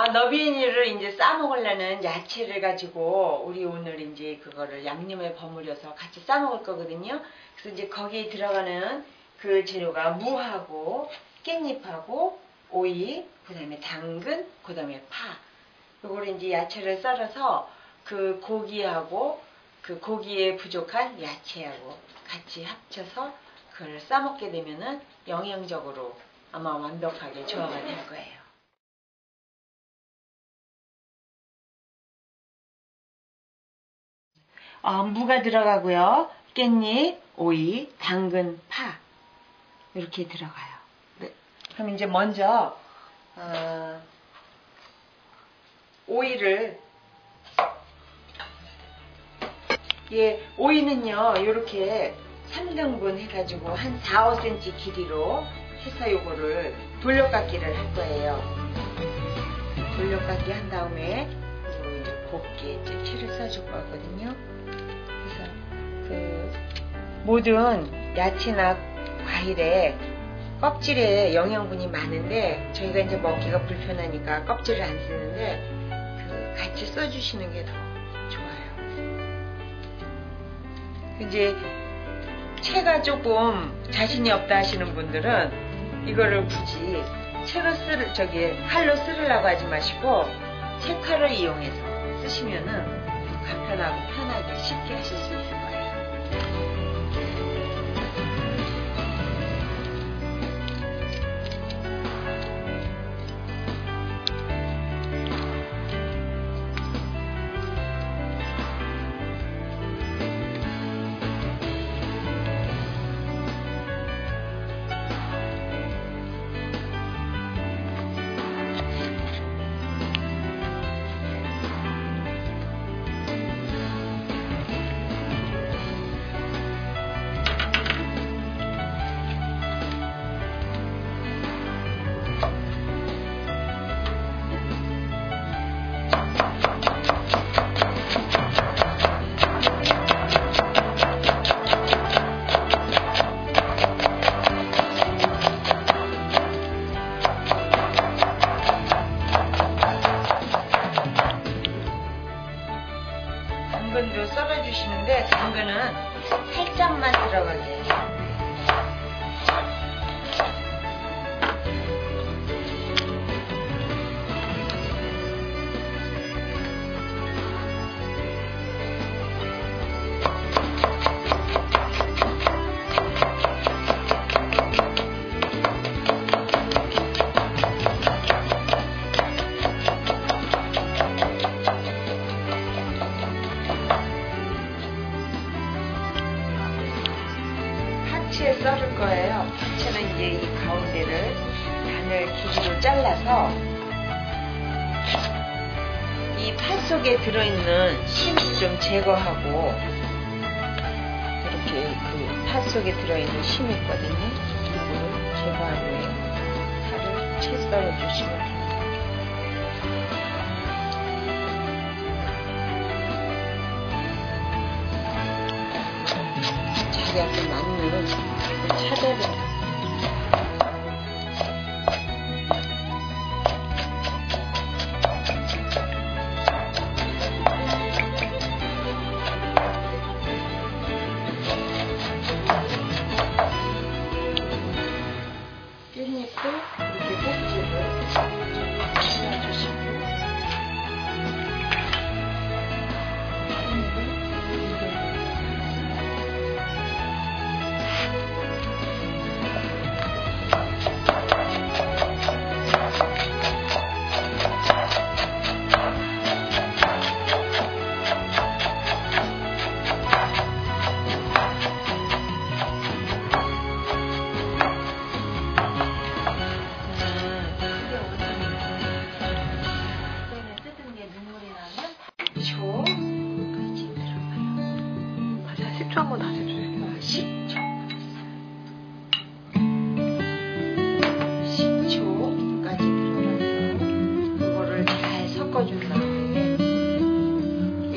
아, 너비니를 이제 싸먹으려는 야채를 가지고 우리 오늘 이제 그거를 양념에 버무려서 같이 싸먹을 거거든요. 그래서 이제 거기에 들어가는 그 재료가 무하고 깻잎하고 오이, 그 다음에 당근, 그 다음에 파. 요거를 이제 야채를 썰어서 그 고기하고 그 고기에 부족한 야채하고 같이 합쳐서 그걸 싸먹게 되면은 영양적으로 아마 완벽하게 조화가 될 거예요. 어, 무가 들어가고요. 깻잎, 오이, 당근, 파 이렇게 들어가요. 네. 그럼 이제 먼저 어, 오이를 예, 오이는요, 이렇게 3등분 해가지고 한 4, 5cm 길이로 해서 요거를 돌려깎기를 할 거예요. 돌려깎기 한 다음에 이제 곱게 이제 채를 써줄 거거든요. 그래서 그 모든 야채나 과일에 껍질에 영양분이 많은데 저희가 이제 먹기가 불편하니까 껍질을 안 쓰는데 그 같이 써주시는 게 더 좋아요. 이제 채가 조금 자신이 없다 하시는 분들은 이거를 굳이 채로 쓸 저기 칼로 쓸으려고 하지 마시고 채칼을 이용해서 쓰시면은 간편하고 편하게 쉽게 하실 수 있을 거예요. 당근도 썰어주시는데 당근은 살짝만 들어가게 해요. 파츠에 썰을 거예요. 파츠는 이제 이 가운데를 반을 길이로 잘라서 이파 속에 들어있는 심을 좀 제거하고 이렇게 그파 속에 들어있는 심이 있거든요. 이거를 제거한 후에 파를 채 썰어 주시면 돼요. 자기한테 맞는 찾아내. 깻잎도 이렇게 꼭지를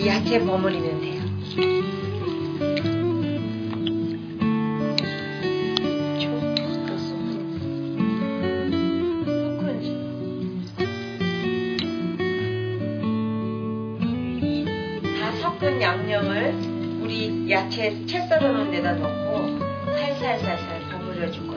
이야기에 머무르면 돼요. 양념을 우리 야채 채 썰어 놓은 데다 넣고 살살살살 버무려주고